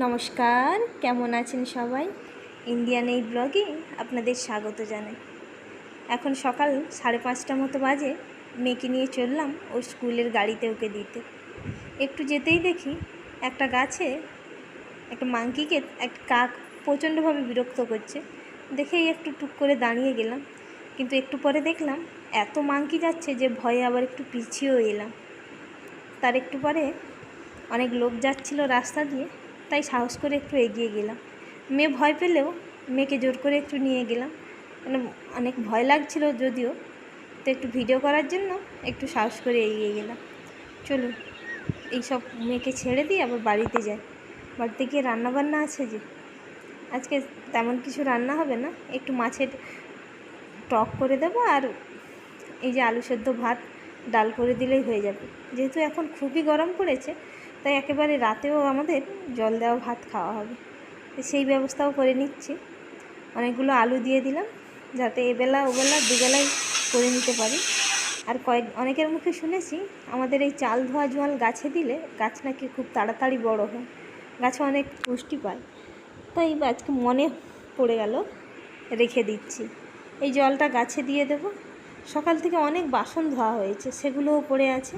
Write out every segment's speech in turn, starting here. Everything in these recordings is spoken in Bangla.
নমস্কার, কেমন আছেন সবাই? ইন্ডিয়ান এই ব্লগে আপনাদের স্বাগত জানাই। এখন সকাল সাড়ে পাঁচটা মতো বাজে, মেয়েকে নিয়ে চললাম ও স্কুলের গাড়িতে ওকে দিতে। একটু যেতেই দেখি একটা গাছে একটা মাংকিকে এক কাক প্রচণ্ডভাবে বিরক্ত করছে। দেখেই একটু টুক করে দাঁড়িয়ে গেলাম, কিন্তু একটু পরে দেখলাম এত মাংকি যাচ্ছে যে ভয়ে আবার একটু পিছিয়েও এলাম। তার একটু পরে অনেক লোক যাচ্ছিল রাস্তা দিয়ে তাই সাহস করে একটু এগিয়ে গেলাম। মেয়ে ভয় পেলেও মেয়েকে জোর করে একটু নিয়ে গেলাম। মানে অনেক ভয় লাগছিল যদিও। তো একটু ভিডিও করার জন্য একটু সাহস করে এগিয়ে গেলাম। চলুন, এইসব মেয়েকে ছেড়ে দিয়ে আবার বাড়িতে যাই। বাড়িতে গিয়ে রান্নাবান্না আছে যে? আজকে তেমন কিছু রান্না হবে না। একটু মাছের টক করে দেবো আর এই যে আলু সেদ্ধ ভাত, ডাল করে দিলেই হয়ে যাবে। যেহেতু এখন খুবই গরম পড়েছে তাই একেবারে রাতেও আমাদের জল দেওয়া ভাত খাওয়া হবে। সেই ব্যবস্থাও করে নিচ্ছি। অনেকগুলো আলু দিয়ে দিলাম, যাতে এবেলা ওবেলা দুবেলাই করে নিতে পারি। আর কয়েক, অনেকের মুখে শুনেছি, আমাদের এই চাল ধোয়া জল গাছে দিলে গাছ নাকি খুব তাড়াতাড়ি বড় হয়। গাছে অনেক পুষ্টি পায়। তাই আজকে মনে পড়ে গেল, রেখে দিচ্ছি। এই জলটা গাছে দিয়ে দেব। সকাল থেকে অনেক বাসন ধোয়া হয়েছে, সেগুলোও পড়ে আছে।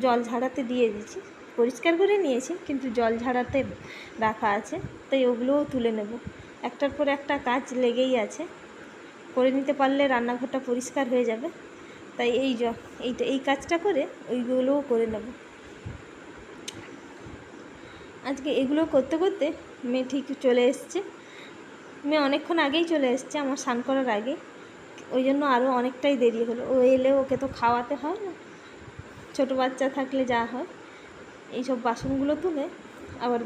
জল ঝাড়াতে দিয়ে দিচ্ছি। পরিষ্কার করে নিয়েছি, কিন্তু জল ঝাড়াতে রাখা আছে, তাই ওগুলোও তুলে নেব। একটার পর একটা কাজ লেগেই আছে। করে নিতে পারলে রান্নাঘরটা পরিষ্কার হয়ে যাবে। তাই এই এইটা, এই কাজটা করে ওইগুলোও করে নেব। আজকে এগুলো করতে করতে মেয়ে ঠিক চলে এসছে। মেয়ে অনেকক্ষণ আগেই চলে এসছে, আমার স্নান করার আগে ওই জন্য আরও অনেকটাই দেরি হলো। ও এলে ওকে তো খাওয়াতে হয় না। ছোটো বাচ্চা থাকলে যা হয়। এইসব বাসনগুলো তুলে আবার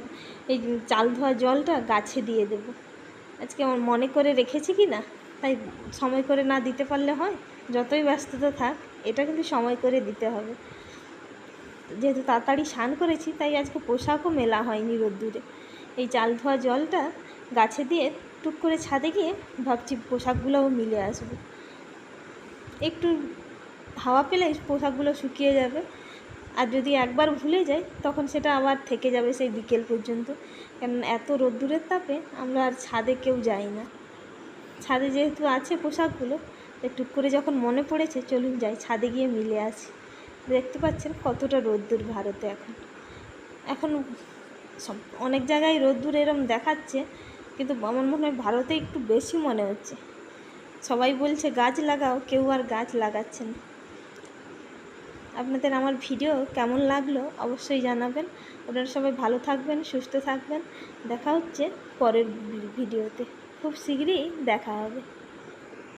এই চাল ধোয়া জলটা গাছে দিয়ে দেবো। আজকে আমার মনে করে রেখেছি কি না, তাই সময় করে না দিতে পারলে হয়, যতই ব্যস্ততা থাক, এটা কিন্তু সময় করে দিতে হবে। যেহেতু তাড়াতাড়ি স্নান করেছি, তাই আজকে পোশাকও মেলা হয়নি রোদ্দুরে। এই চাল ধোয়া জলটা গাছে দিয়ে টুক করে ছাদে গিয়ে ভাবছি পোশাকগুলোও মিলে আসবে। একটু হাওয়া পেলে পোশাকগুলো শুকিয়ে যাবে। আর যদি একবার ভুলে যাই, তখন সেটা আবার থেকে যাবে সেই বিকেল পর্যন্ত। কারণ এত রোদ্দুরের তাপে আমরা আর ছাদে কেউ যাই না। ছাদে যেহেতু আছে পোশাকগুলো একটু করে যখন মনে পড়েছে, চলুন যাই, ছাদে গিয়ে মিলে আসি। দেখতে পাচ্ছেন কতটা রোদ্দুর ভারতে এখন। এখন সব, অনেক জায়গায় রোদ্দুর এরম দেখাচ্ছে, কিন্তু আমার মনে হয় ভারতে একটু বেশি মনে হচ্ছে। সবাই বলছে, গাছ লাগাও। কেউ আর গাছ লাগাচ্ছে না। আপনাদের আমার ভিডিও কেমন লাগল অবশ্যই জানাবেন। আপনারা সবাই ভালো থাকবেন, সুস্থ থাকবেন। দেখা হচ্ছে পরের ভিডিওতে। খুব শীঘ্রই দেখা হবে।